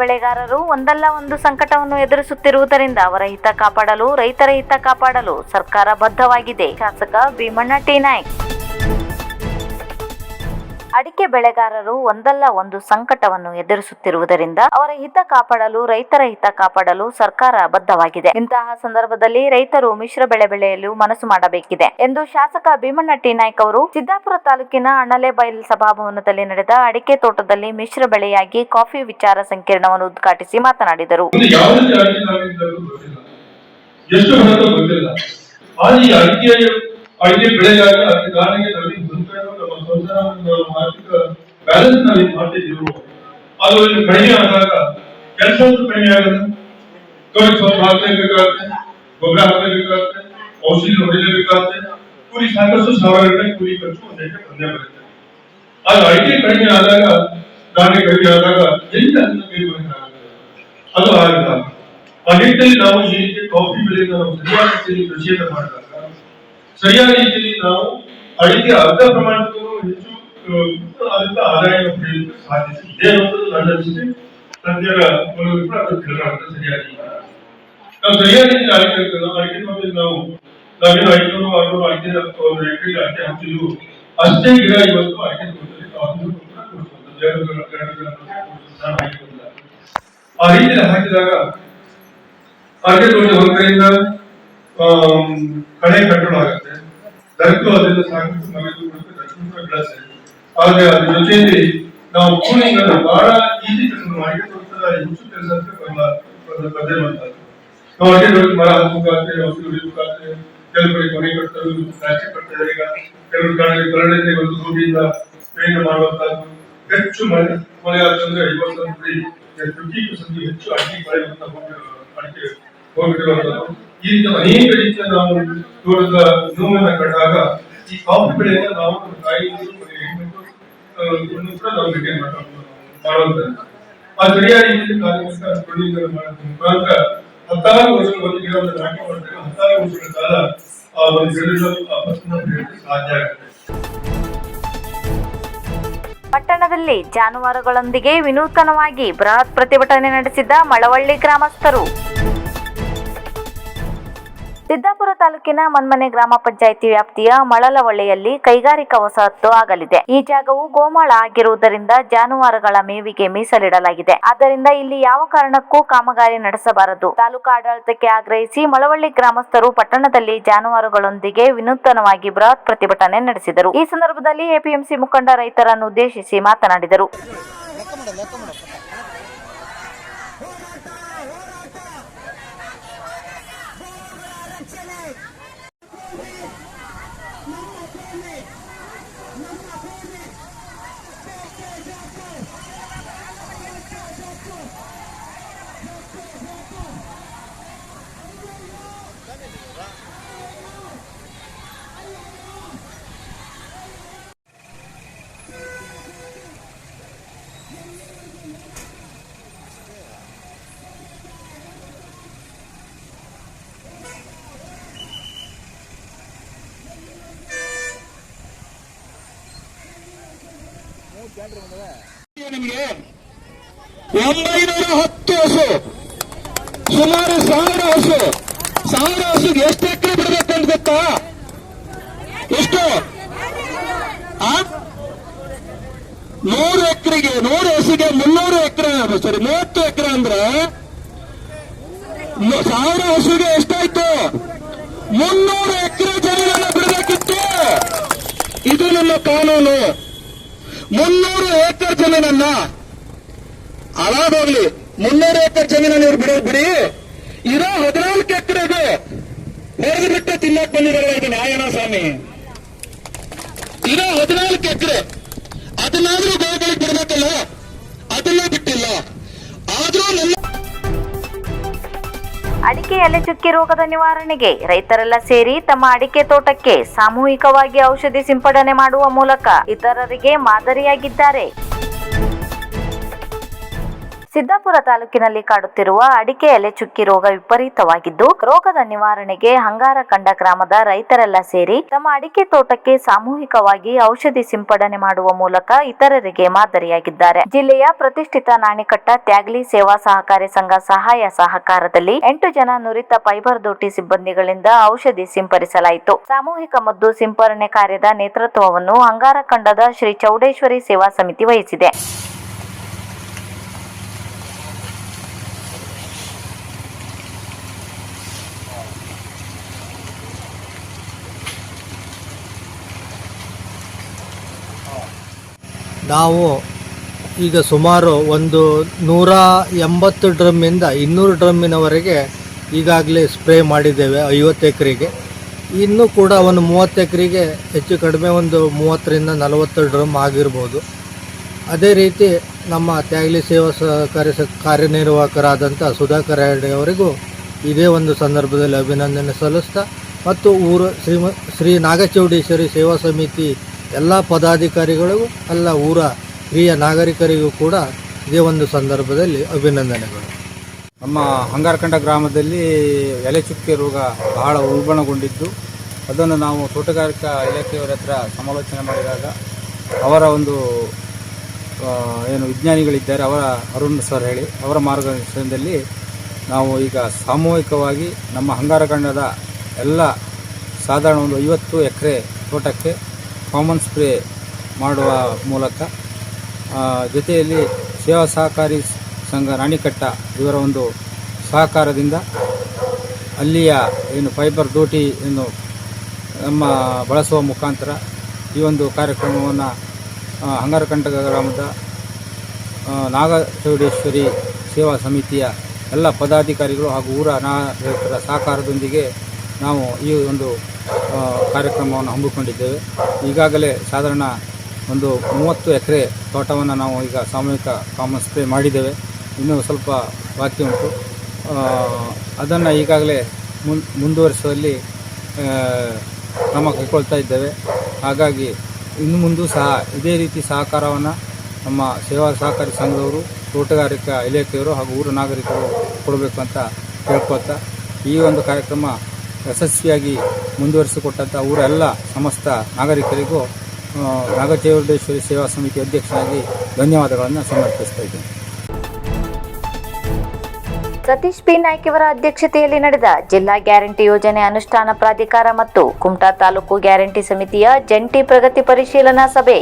ಬೆಳೆಗಾರರು ಒಂದಲ್ಲ ಒಂದು ಸಂಕಟವನ್ನು ಎದುರಿಸುತ್ತಿರುವುದರಿಂದ ಅವರ ಹಿತ ಕಾಪಾಡಲು, ರೈತರ ಹಿತ ಕಾಪಾಡಲು ಸರ್ಕಾರ ಬದ್ಧವಾಗಿದೆ. ಶಾಸಕ ಭೀಮಣ್ಣ ಟಿ. ನಾಯ್ಕ್. ಅಡಿಕೆ ಬೆಳೆಗಾರರು ಒಂದಲ್ಲ ಒಂದು ಸಂಕಟವನ್ನು ಎದುರಿಸುತ್ತಿರುವುದರಿಂದ ಅವರ ಹಿತ ಕಾಪಾಡಲು, ರೈತರ ಹಿತ ಕಾಪಾಡಲು ಸರ್ಕಾರ ಬದ್ಧವಾಗಿದೆ. ಇಂತಹ ಸಂದರ್ಭದಲ್ಲಿ ರೈತರು ಮಿಶ್ರ ಬೆಳೆ ಬೆಳೆಯಲು ಮನಸ್ಸು ಮಾಡಬೇಕಿದೆ ಎಂದು ಶಾಸಕ ಭೀಮಣ್ಣ ಟಿ. ನಾಯ್ಕ ಅವರು ಸಿದ್ದಾಪುರ ತಾಲೂಕಿನ ಅಣಲೆಬೈಲ್ ಸಭಾಭವನದಲ್ಲಿ ನಡೆದ ಅಡಿಕೆ ತೋಟದಲ್ಲಿ ಮಿಶ್ರ ಬೆಳೆಯಾಗಿ ಕಾಫಿ ವಿಚಾರ ಸಂಕಿರಣವನ್ನು ಉದ್ಘಾಟಿಸಿ ಮಾತನಾಡಿದರು. ಎಷ್ಟು ಬ್ಯಾಲೆನ್ಸ್ ನಾವು ಇದು ಮಾಡ್ತಿದ್ದೀವಿ ಅದು ಒಂದು ಕಡಿಮೆ ಆದಾಗ ಕೆಲಸ ಕಡಿಮೆ ಆಗಲ್ಲ ತೋಟಕ್ಕೆ ಸ್ವಲ್ಪ ಹಾಕ್ಲೇಬೇಕಾಗುತ್ತೆ ಗೊಬ್ಬರ ಹಾಕ್ಲೇಬೇಕಾಗುತ್ತೆ ಔಷಧಿ ಹೊಡಿಲೇಬೇಕಾಗುತ್ತೆ ಕೂಲಿ ಸಾಕಷ್ಟು ಸಾವಿರ ರೂಪಾಯಿ ಕೂಲಿ ಖರ್ಚು ಒಂದು ಎಕರೆ ಬಂದೇ ಬರುತ್ತೆ ಆದ್ರೆ ಅಡಿಕೆ ಕಡಿಮೆ ಆದಾಗ ದಾರಿ ಕಡಿಮೆ ಆದಾಗ ಎಲ್ಲಿ ಅದನ್ನ ಬೇರ್ಪಡಿಸಲಾಗುತ್ತೆ ಅದು ಆಗಲ್ಲ ಆ ನಿಟ್ಟಿನಲ್ಲಿ ನಾವು ಈ ರೀತಿ ಕಾಫಿ ಬೆಳೆಯನ್ನು ನಾವು ಸರಿಯಾದ ರೀತಿಯಲ್ಲಿ ಕೃಷಿಯನ್ನು ಮಾಡಿದಾಗ ಸರಿಯಾದ ರೀತಿಯಲ್ಲಿ ನಾವು ಅಡಿಕೆ ಅರ್ಧ ಪ್ರಮಾಣಕ್ಕೂ ಹೆಚ್ಚು ಆ, ಅದರಿಂದ ಆದಾಯವನ್ನು ಪಡೆಯಲು ಸಾಧಿಸಿ ಇದೇ ಒಂದು ನನ್ನ ಅನಿಸಿಕೆ ಸದ್ಯದ ಮೂಲಕ ಕೂಡ ಅದು ತಿರುಗಾಡುತ್ತೆ ಸರಿಯಾಗಿ ನಾವು ಸರಿಯಾದ ರೀತಿ ಅಡಿಕೆ ಅಡಿಕೆ ತೋಟದಲ್ಲಿ ನಾವು ನಾವೇನು ಐನೂರು ಆರ್ನೂರು ಅಡಿಕೆ ಒಂದು ಎಕರೆಗೆ ಅಡಿಕೆ ಹಾಕ್ತಿದ್ವು ಅಷ್ಟೇ ಗಿಡ ಇವತ್ತು ಅಡಿಕೆ ತೋಟದಲ್ಲಿ ಕಾಫಿ ಕೂಡ ಕೊಡಿಸ್ಬೋದು ಎರಡು ಗಿಡ- ಎರಡು ಗಿಡ ನಾನು ಹಾಕಿಲ್ಲ ಆ ರೀತಿಯಲ್ಲಿ ಹಾಕಿದಾಗ ಅಡಿಕೆ ತೋಟ ಒಂದ್ ಕಡೆಯಿಂದ ಆಮ್, ಕಳೆ ಕಂಟ್ರೋಲ್ ಆಗುತ್ತೆ ದರಕ್ಕೂ ಅದರಿಂದ ಸಾಕಷ್ಟು ಮಗಲು ಕೊಡುತ್ತೆ ಆದ್ರೆ ಅದ್ರ ಜೊತೆಯಲ್ಲಿ ನಾವು ಕೂಲಿಂಗ್ ಬಹಳ ಈಸಿ ಕೆಲಸ ಮಾಡಿ ತೋಟದ ಹೆಚ್ಚು ಕೆಲಸ ಅಂತ ಬರಲ್ಲ ಪದ್ಯ ಮಾಡ್ತಾರೆ ನಾವು ತೋಟದ ಮರ ಹಚ್ಚಬೇಕಾಗುತ್ತೆ ಔಷಧಿ ಹೊಡಿಬೇಕಾಗುತ್ತೆ ಕೆಲವು ಕಡೆ ಕಟ್ಟಲು ಪ್ಲಾಸ್ಟಿಕ್ ಕಟ್ತಾರೆ ಈಗ ಕೆಲವು ಕಡೆ ಕರಡಿಗೆ ಒಂದು ಸೂಟಿಯಿಂದ ಪೇಂಟ್ ಮಾಡುವಂತದ್ದು ಹೆಚ್ಚು ಮಳೆ ಮಳೆ ಆಗ್ತಂದ್ರೆ ಐವತ್ತು ಫಿಫ್ಟಿ ಪರ್ಸೆಂಟ್ ಹೆಚ್ಚು ಅಡ್ಡಿ ಮಳೆ ಅಂತ ಅಡಿಕೆ ಹೋಗಿರುವಂತದ್ದು ಈ ರೀತಿ ಅನೇಕ ರೀತಿಯ ನಾವು ದೂರದ ನೋವನ್ನ ಕಂಡಾಗ ಈ ಕಾಫಿ ಬೆಳೆಯಿಂದ ನಾವು ತಾಯಿ ಪಟ್ಟಣದಲ್ಲಿ ಜಾನುವಾರುಗಳೊಂದಿಗೆ ವಿನೂತನವಾಗಿ ಬೃಹತ್ ಪ್ರತಿಭಟನೆ ನಡೆಸಿದ ಮಳವಳ್ಳಿ ಗ್ರಾಮಸ್ಥರು. ಸಿದ್ದಾಪುರ ತಾಲೂಕಿನ ಮನ್ಮನೆ ಗ್ರಾಮ ಪಂಚಾಯಿತಿ ವ್ಯಾಪ್ತಿಯ ಮಳಲವಳ್ಳಿಯಲ್ಲಿ ಕೈಗಾರಿಕಾ ವಸಾಹತು ಆಗಲಿದೆ. ಈ ಜಾಗವು ಗೋಮಾಳ ಆಗಿರುವುದರಿಂದ ಜಾನುವಾರುಗಳ ಮೇವಿಗೆ ಮೀಸಲಿಡಲಾಗಿದೆ. ಆದ್ದರಿಂದ ಇಲ್ಲಿ ಯಾವ ಕಾರಣಕ್ಕೂ ಕಾಮಗಾರಿ ನಡೆಸಬಾರದು. ತಾಲೂಕು ಆಡಳಿತಕ್ಕೆ ಆಗ್ರಹಿಸಿ ಮಳವಳ್ಳಿ ಗ್ರಾಮಸ್ಥರು ಪಟ್ಟಣದಲ್ಲಿ ಜಾನುವಾರುಗಳೊಂದಿಗೆ ವಿನೂತನವಾಗಿ ಬೃಹತ್ ಪ್ರತಿಭಟನೆ ನಡೆಸಿದರು. ಈ ಸಂದರ್ಭದಲ್ಲಿ ಎಪಿಎಂಸಿ ಮುಖಂಡ ರೈತರನ್ನು ಉದ್ದೇಶಿಸಿ ಮಾತನಾಡಿದರು. ನಿಮಗೆ ಒಂಬೈನೂರ ಹತ್ತು ಹಸು ಸುಮಾರು ಸಾವಿರ ಹಸು ಸಾವಿರ ಹಸುಗೆ ಎಷ್ಟು ಎಕರೆ ಅಂತ ಗೊತ್ತಾ ಎಷ್ಟು? ನೂರು ಎಕರೆಗೆ, ನೂರು ಹಸುಗೆ ಮುನ್ನೂರು ಎಕರೆ ಸಾರಿ ಮೂವತ್ತು ಎಕರೆ ಅಂದ್ರೆ ಸಾವಿರ ಹಸುಗೆ ಎಷ್ಟಾಯ್ತು? ಮುನ್ನೂರು ಎಕರೆ ಜಮೀನನ್ನು ಬಿಡಬೇಕಿತ್ತು. ಇದು ನಮ್ಮ ಕಾನೂನು. ಮುನ್ನೂರು ಏಕರ್ ಜಮೀನನ್ನ ಅಲಾದಾಗ್ಲಿ ಮುನ್ನೂರು ಏಕರ್ ಜಮೀನನ್ನು ಇವ್ರು ಬಿಡೋದು ಬಿಡಿ. ಇರೋ ಹದಿನಾಲ್ಕು ಎಕರೆಗೆ ಹೊರಗೆ ಬಿಟ್ಟು ತಿನ್ನಕ್ ಇದು ನ್ಯಾಯನ ಸ್ವಾಮಿ. ಇರೋ ಹದಿನಾಲ್ಕು ಎಕರೆ ಅದನ್ನಾದ್ರೂ ಬಿಡಬೇಕಲ್ಲ ಅದನ್ನ ಬಿಟ್ಟಿಲ್ಲ. ಆದ್ರೂ ನನ್ನ ಅಡಿಕೆ ಎಲೆ ಚುಕ್ಕಿ ರೋಗದ ನಿವಾರಣೆಗೆ ರೈತರೆಲ್ಲ ಸೇರಿ ತಮ್ಮ ಅಡಿಕೆ ತೋಟಕ್ಕೆ ಸಾಮೂಹಿಕವಾಗಿ ಔಷಧಿ ಸಿಂಪಡಣೆ ಮಾಡುವ ಮೂಲಕ ಇತರರಿಗೆ ಮಾದರಿಯಾಗಿದ್ದಾರೆ. ಸಿದ್ದಾಪುರ ತಾಲೂಕಿನಲ್ಲಿ ಕಾಡುತ್ತಿರುವ ಅಡಿಕೆ ಎಲೆ ಚುಕ್ಕಿ ರೋಗ ವಿಪರೀತವಾಗಿದ್ದು, ರೋಗದ ನಿವಾರಣೆಗೆ ಹಂಗಾರಕಂಡ ಗ್ರಾಮದ ರೈತರೆಲ್ಲ ಸೇರಿ ತಮ್ಮ ಅಡಿಕೆ ತೋಟಕ್ಕೆ ಸಾಮೂಹಿಕವಾಗಿ ಔಷಧಿ ಸಿಂಪಡಣೆ ಮಾಡುವ ಮೂಲಕ ಇತರರಿಗೆ ಮಾದರಿಯಾಗಿದ್ದಾರೆ. ಜಿಲ್ಲೆಯ ಪ್ರತಿಷ್ಠಿತ ನಾಣಿಕಟ್ಟ ತ್ಯಾಗ್ಲಿ ಸೇವಾ ಸಹಕಾರಿ ಸಂಘ ಸಹಾಯ ಸಹಕಾರದಲ್ಲಿ ಎಂಟು ಜನ ನುರಿತ ಫೈಬರ್ ದೋಟಿ ಸಿಬ್ಬಂದಿಗಳಿಂದ ಔಷಧಿ ಸಿಂಪಡಿಸಲಾಯಿತು. ಸಾಮೂಹಿಕ ಮದ್ದು ಸಿಂಪರಣೆ ಕಾರ್ಯದ ನೇತೃತ್ವವನ್ನು ಹಂಗಾರಕಂಡದ ಶ್ರೀ ಚೌಡೇಶ್ವರಿ ಸೇವಾ ಸಮಿತಿ ವಹಿಸಿದೆ. ನಾವು ಈಗ ಸುಮಾರು ಒಂದು ನೂರ ಎಂಬತ್ತು ಡ್ರಮ್ಮಿಂದ ಇನ್ನೂರು ಡ್ರಮ್ಮಿನವರೆಗೆ ಈಗಾಗಲೇ ಸ್ಪ್ರೇ ಮಾಡಿದ್ದೇವೆ ಐವತ್ತು ಎಕರೆಗೆ. ಇನ್ನೂ ಕೂಡ ಒಂದು ಮೂವತ್ತು ಎಕರೆಗೆ ಹೆಚ್ಚು ಕಡಿಮೆ ಒಂದು ಮೂವತ್ತರಿಂದ ನಲವತ್ತು ಡ್ರಮ್ ಆಗಿರ್ಬೋದು. ಅದೇ ರೀತಿ ನಮ್ಮ ತ್ಯಾಗಲಿ ಸೇವಾ ಸ, ಕಾರ್ಯನಿರ್ವಾಹಕರಾದಂಥ ಸುಧಾಕರ್ ಅವರಿಗೂ ಇದೇ ಒಂದು ಸಂದರ್ಭದಲ್ಲಿ ಅಭಿನಂದನೆ ಸಲ್ಲಿಸ್ತಾ, ಮತ್ತು ಊರು ಶ್ರೀ ಶ್ರೀ ನಾಗಚೌಡೇಶ್ವರಿ ಸೇವಾ ಸಮಿತಿ ಎಲ್ಲ ಪದಾಧಿಕಾರಿಗಳಿಗೂ ಎಲ್ಲ ಊರ ಹಿರಿಯ ನಾಗರಿಕರಿಗೂ ಕೂಡ ಇದೇ ಒಂದು ಸಂದರ್ಭದಲ್ಲಿ ಅಭಿನಂದನೆಗಳು. ನಮ್ಮ ಹಂಗಾರಕಂಡ ಗ್ರಾಮದಲ್ಲಿ ಎಲೆ ಚುಕ್ಕೆ ರೋಗ ಬಹಳ ಉಲ್ಬಣಗೊಂಡಿದ್ದು, ಅದನ್ನು ನಾವು ತೋಟಗಾರಿಕಾ ಇಲಾಖೆಯವರ ಹತ್ರ ಸಮಾಲೋಚನೆ ಮಾಡಿದಾಗ ಅವರ ಒಂದು ಏನು ವಿಜ್ಞಾನಿಗಳಿದ್ದಾರೆ, ಅವರ ಅರುಣ್ ಸರ್ ಹೇಳಿ, ಅವರ ಮಾರ್ಗದರ್ಶನದಲ್ಲಿ ನಾವು ಈಗ ಸಾಮೂಹಿಕವಾಗಿ ನಮ್ಮ ಹಂಗಾರಕಂಡದ ಎಲ್ಲ ಸಾಧಾರಣ ಒಂದು ಐವತ್ತು ಎಕರೆ ತೋಟಕ್ಕೆ ಕಾಮನ್ ಸ್ಪ್ರೇ ಮಾಡುವ ಮೂಲಕ ಜೊತೆಯಲ್ಲಿ ಸೇವಾ ಸಹಕಾರಿ ಸಂಘ ರಾಣಿಕಟ್ಟ ಇವರ ಒಂದು ಸಹಕಾರದಿಂದ ಅಲ್ಲಿಯ ಏನು ಫೈಬರ್ ದೋಟಿ ಏನು ನಮ್ಮ ಬಳಸುವ ಮುಖಾಂತರ ಈ ಒಂದು ಕಾರ್ಯಕ್ರಮವನ್ನು ಹಂಗರಕಂಟ ಗ್ರಾಮದ ನಾಗಚೌಡೇಶ್ವರಿ ಸೇವಾ ಸಮಿತಿಯ ಎಲ್ಲ ಪದಾಧಿಕಾರಿಗಳು ಹಾಗೂ ಊರ ನಾಗರಿಕರ ಸಹಕಾರದೊಂದಿಗೆ ನಾವು ಈ ಒಂದು ಕಾರ್ಯಕ್ರಮವನ್ನು ಹಮ್ಮಿಕೊಂಡಿದ್ದೇವೆ. ಈಗಾಗಲೇ ಸಾಧಾರಣ ಒಂದು ಮೂವತ್ತು ಎಕರೆ ತೋಟವನ್ನು ನಾವು ಈಗ ಸಾಮೂಹಿಕ ಕಾಮನ್ ಸ್ಪ್ರೇ ಮಾಡಿದ್ದೇವೆ. ಇನ್ನೂ ಸ್ವಲ್ಪ ಬಾಕಿ ಉಂಟು. ಅದನ್ನು ಈಗಾಗಲೇ ಮುನ್, ಮುಂದುವರಿಸುವಲ್ಲಿ ಕ್ರಮ ಕೈಗೊಳ್ತಾ ಇದ್ದೇವೆ. ಹಾಗಾಗಿ ಇನ್ನು ಮುಂದೂ ಸಹ ಇದೇ ರೀತಿ ಸಹಕಾರವನ್ನು ನಮ್ಮ ಸೇವಾ ಸಹಕಾರಿ ಸಂಘದವರು, ತೋಟಗಾರಿಕಾ ಇಲಾಖೆಯವರು ಹಾಗೂ ಊರ ನಾಗರಿಕರು ಕೊಡಬೇಕು ಅಂತ ಕೇಳ್ಕೊಳ್ತಾ ಈ ಒಂದು ಕಾರ್ಯಕ್ರಮ ಯಶಸ್ವಿಯಾಗಿ ಮುಂದುವರಿಸಿಕೊಟ್ಟಂಥ ಊರೆಲ್ಲ ಸಮಸ್ತ ನಾಗರಿಕರಿಗೂ ನಾಗಚೌಡೇಶ್ವರಿ ಸೇವಾ ಸಮಿತಿ ಅಧ್ಯಕ್ಷರಾಗಿ ಧನ್ಯವಾದಗಳನ್ನು ಸಮರ್ಪಿಸ್ತಾ ಇದ್ದೀನಿ. ಸತೀಶ್ ಪಿ. ನಾಯ್ಕ ಇವರ ಅಧ್ಯಕ್ಷತೆಯಲ್ಲಿ ನಡೆದ ಜಿಲ್ಲಾ ಗ್ಯಾರಂಟಿ ಯೋಜನೆ ಅನುಷ್ಠಾನ ಪ್ರಾಧಿಕಾರ ಮತ್ತು ಕುಮಟಾ ತಾಲೂಕು ಗ್ಯಾರಂಟಿ ಸಮಿತಿಯ ಜಂಟಿ ಪ್ರಗತಿ ಪರಿಶೀಲನಾ ಸಭೆ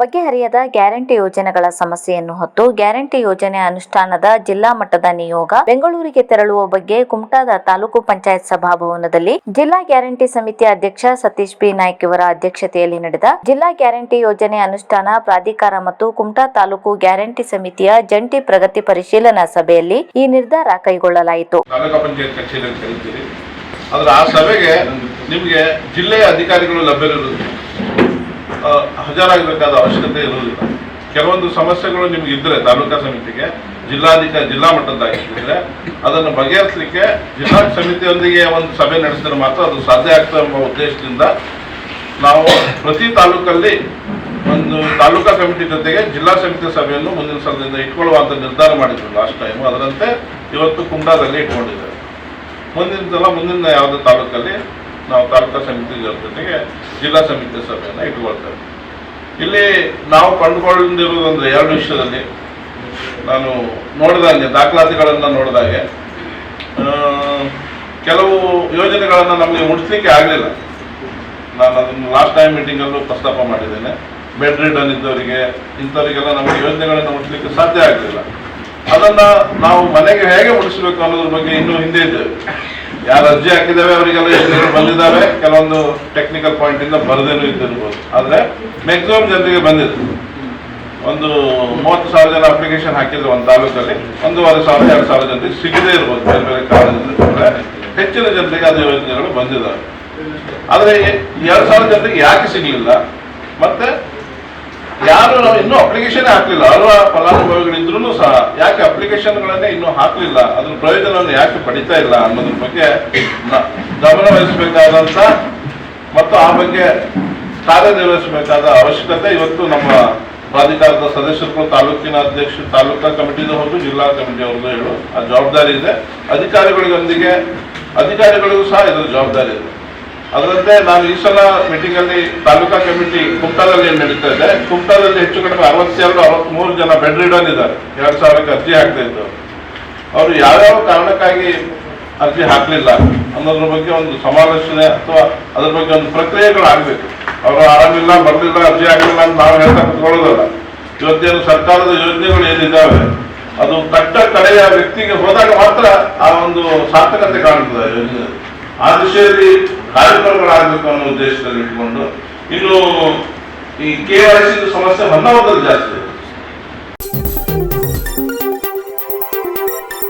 ಬಗೆಹರಿಯದ ಗ್ಯಾರಂಟಿ ಯೋಜನೆಗಳ ಸಮಸ್ಯೆಯನ್ನು ಹೊತ್ತು ಗ್ಯಾರಂಟಿ ಯೋಜನೆ ಅನುಷ್ಠಾನದ ಜಿಲ್ಲಾ ಮಟ್ಟದ ನಿಯೋಗ ಬೆಂಗಳೂರಿಗೆ ತೆರಳುವ ಬಗ್ಗೆ ಕುಮಟಾದ ತಾಲೂಕು ಪಂಚಾಯತ್ ಸಭಾಭವನದಲ್ಲಿ ಜಿಲ್ಲಾ ಗ್ಯಾರಂಟಿ ಸಮಿತಿ ಅಧ್ಯಕ್ಷ ಸತೀಶ್ ಬಿ ನಾಯ್ಕ್ ಇವರ ಅಧ್ಯಕ್ಷತೆಯಲ್ಲಿ ನಡೆದ ಜಿಲ್ಲಾ ಗ್ಯಾರಂಟಿ ಯೋಜನೆ ಅನುಷ್ಠಾನ ಪ್ರಾಧಿಕಾರ ಮತ್ತು ಕುಮಟಾ ತಾಲೂಕು ಗ್ಯಾರಂಟಿ ಸಮಿತಿಯ ಜಂಟಿ ಪ್ರಗತಿ ಪರಿಶೀಲನಾ ಸಭೆಯಲ್ಲಿ ಈ ನಿರ್ಧಾರ ಕೈಗೊಳ್ಳಲಾಯಿತು. ಆ ಸಭೆಗೆ ನಿಮಗೆ ಜಿಲ್ಲೆಯ ಅಧಿಕಾರಿಗಳು ಲಭ್ಯರಿರುವುದಿಲ್ಲ ಆ, ಹಾಜರಾಗಬೇಕಾದ ಅವಶ್ಯಕತೆ ಇರುವುದಿಲ್ಲ. ಕೆಲವೊಂದು ಸಮಸ್ಯೆಗಳು ನಿಮ್ಗೆ ಇದ್ರೆ ತಾಲೂಕಾ ಸಮಿತಿಗೆ ಜಿಲ್ಲಾಧಿಕಾರಿ ಜಿಲ್ಲಾ ಮಟ್ಟದ್ದಾಗಿದ್ರೆ ಅದನ್ನು ಬಗೆಹರಿಸಲಿಕ್ಕೆ ಜಿಲ್ಲಾ ಸಮಿತಿಯೊಂದಿಗೆ ಒಂದು ಸಭೆ ನಡೆಸಿದ್ರೆ ಮಾತ್ರ ಅದು ಸಾಧ್ಯ ಆಗ್ತದೆ ಎಂಬ ಉದ್ದೇಶದಿಂದ ನಾವು ಪ್ರತಿ ತಾಲೂಕಲ್ಲಿ ಒಂದು ತಾಲೂಕಾ ಕಮಿಟಿ ಜೊತೆಗೆ ಜಿಲ್ಲಾ ಸಮಿತಿ ಸಭೆಯನ್ನು ಮುಂದಿನ ಸಲದಿಂದ ಇಟ್ಕೊಳ್ಳುವಂತ ನಿರ್ಧಾರ ಮಾಡಿದ್ರು ಲಾಸ್ಟ್ ಟೈಮ್ ಅದರಂತೆ ಇವತ್ತು ಕುಂಡಾದಲ್ಲಿ ಇಟ್ಕೊಂಡಿದ್ದಾರೆ ಮುಂದಿನ ಸಲ ಮುಂದಿನ ಯಾವುದೇ ತಾಲೂಕಲ್ಲಿ ನಾವು ತಾಲೂಕಾ ಸಮಿತಿ ಜೊತೆಗೆ ಜಿಲ್ಲಾ ಸಮಿತಿ ಸಭೆಯನ್ನು ಇಟ್ಕೊಳ್ತೇವೆ. ಇಲ್ಲಿ ನಾವು ಕಂಡುಕೊಂಡಿರುವುದಂದ್ರೆ ಎರಡು ವಿಷಯದಲ್ಲಿ ನಾನು ನೋಡಿದಂಗೆ ದಾಖಲಾತಿಗಳನ್ನು ನೋಡಿದಾಗೆ ಕೆಲವು ಯೋಜನೆಗಳನ್ನು ನಮಗೆ ಮುಟ್ಲಿಕ್ಕೆ ಆಗಲಿಲ್ಲ. ನಾನು ಅದನ್ನು ಲಾಸ್ಟ್ ಟೈಮ್ ಮೀಟಿಂಗಲ್ಲೂ ಪ್ರಸ್ತಾಪ ಮಾಡಿದ್ದೇನೆ. ಬೆಡ್ ರಿಟರ್ನ್ ಇದ್ದವರಿಗೆ, ಇಂಥವರಿಗೆಲ್ಲ ನಮಗೆ ಯೋಜನೆಗಳನ್ನು ಮುಟ್ಲಿಕ್ಕೆ ಸಾಧ್ಯ ಆಗಲಿಲ್ಲ. ಅದನ್ನ ನಾವು ಮನೆಗೆ ಹೇಗೆ ಮುಡಿಸಬೇಕು ಅನ್ನೋದ್ರ ಬಗ್ಗೆ ಇನ್ನೂ ಹಿಂದೆ ಇದ್ದೇವೆ. ಯಾರು ಅರ್ಜಿ ಹಾಕಿದ್ದಾವೆ ಅವರಿಗೆಲ್ಲ ಯೋಜನೆಗಳು ಬಂದಿದ್ದಾವೆ ಕೆಲವೊಂದು ಟೆಕ್ನಿಕಲ್ ಪಾಯಿಂಟ್ ಇಂದ ಬರದೇನು ಇದ್ದಿರ್ಬೋದು. ಆದ್ರೆ ಮ್ಯಾಕ್ಸಿಮಮ್ ಜನರಿಗೆ ಬಂದಿದೆ ಒಂದು ಮೂವತ್ತು ಸಾವಿರ ಜನ ಅಪ್ಲಿಕೇಶನ್ ಹಾಕಿದ್ರು ಒಂದು ತಾಲೂಕಲ್ಲಿ. ಒಂದೂವರೆ ಸಾವಿರ, ಎರಡು ಸಾವಿರ ಜನರಿಗೆ ಸಿಗದೇ ಇರ್ಬೋದು. ಬೇರೆ ಬೇರೆ ಕಾರಣದಿಂದ ಹೆಚ್ಚಿನ ಜನರಿಗೆ ಅದು ಯೋಜನೆಗಳು ಬಂದಿದ್ದಾವೆ ಆದ್ರೆ ಎರಡು ಸಾವಿರ ಜನರಿಗೆ ಯಾಕೆ ಸಿಗ್ಲಿಲ್ಲ? ಮತ್ತೆ ಯಾರು ಇನ್ನೂ ಅಪ್ಲಿಕೇಶನ್ ಹಾಕ್ಲಿಲ್ಲ. ಅರ್ಹ ಫಲಾನುಭವಿಗಳಿದ್ರು ಸಹ. ಯಾಕೆ ಅಪ್ಲಿಕೇಶನ್ಗಳನ್ನೇ ಇನ್ನೂ ಹಾಕ್ಲಿಲ್ಲ? ಅದ್ರ ಪ್ರಯೋಜನವನ್ನು ಯಾಕೆ ಪಡಿತಾ ಇಲ್ಲ ಅನ್ನೋದ್ರ ಬಗ್ಗೆ ಗಮನ ವಹಿಸಬೇಕಾದಂತ ಮತ್ತು ಆ ಬಗ್ಗೆ ಕಾರ್ಯನಿರ್ವಹಿಸಬೇಕಾದ ಅವಶ್ಯಕತೆ ಇವತ್ತು ನಮ್ಮ ಪ್ರಾಧಿಕಾರದ ಸದಸ್ಯರು ತಾಲೂಕಿನ ಅಧ್ಯಕ್ಷ ತಾಲೂಕಾ ಕಮಿಟಿದು ಹೌದು, ಜಿಲ್ಲಾ ಕಮಿಟಿ ಅವ್ರದ್ದು ಹೇಳು. ಆ ಜವಾಬ್ದಾರಿ ಇದೆ. ಅಧಿಕಾರಿಗಳಿಗೊಂದಿಗೆ ಅಧಿಕಾರಿಗಳಿಗೂ ಸಹ ಇದರ ಜವಾಬ್ದಾರಿ ಇದೆ. ಅದರಂತೆ ನಾನು ಈ ಸಲ ಮೀಟಿಂಗ್ ಅಲ್ಲಿ ತಾಲೂಕಾ ಕಮಿಟಿ ಕುಮಟಾದಲ್ಲಿ ಏನ್ ನಡೀತಾ ಇದೆ ಕುಮಟಾದಲ್ಲಿ ಹೆಚ್ಚು ಕಡಿಮೆ ಅರವತ್ತೆರಡು, ಅರವತ್ಮೂರು ಜನ ಬೆಡ್ ರಿಡನ್ ಇದ್ದಾರೆ ಎರಡ್ ಸಾವಿರಕ್ಕೆ ಅರ್ಜಿ ಹಾಕ್ತಾ ಇದ್ದರು ಅವರು ಯಾವ್ಯಾವ ಕಾರಣಕ್ಕಾಗಿ ಅರ್ಜಿ ಹಾಕಲಿಲ್ಲ ಅನ್ನೋದ್ರ ಬಗ್ಗೆ ಒಂದು ಸಮಾಲೋಚನೆ ಅಥವಾ ಅದ್ರ ಬಗ್ಗೆ ಒಂದು ಪ್ರಕ್ರಿಯೆಗಳು ಆಗಬೇಕು. ಅವರು ಆರಾಮಿಲ್ಲ, ಬರ್ಲಿಲ್ಲ, ಅರ್ಜಿ ಹಾಕಲಿಲ್ಲ ಅಂತ ನಾವು ಹೇಳ್ತಾ ಕುತ್ಕೊಳ್ಳೋದಲ್ಲ. ಇವತ್ತೇನು ಸರ್ಕಾರದ ಯೋಜನೆಗಳು ಏನಿದ್ದಾವೆ ಅದು ತಟ್ಟ ಕಡೆಯ ವ್ಯಕ್ತಿಗೆ ಹೋದಾಗ ಮಾತ್ರ ಆ ಒಂದು ಸಾರ್ಥಕತೆ ಕಾಣ್ತದೆ ಆ ಯೋಜನೆ ಆ ದಿಶೆಯಲ್ಲಿ ಕಾರ್ಯಕ್ರಮಗಳಾಗಬೇಕು ಅನ್ನೋ ಉದ್ದೇಶದಲ್ಲಿ ಇಟ್ಕೊಂಡು ಇನ್ನು ಈ ಕೆ ವೈ ಸಿ ಸಮಸ್ಯೆ ಹೊನ್ನಾವರದಲ್ಲಿ ಜಾಸ್ತಿ ಇದೆ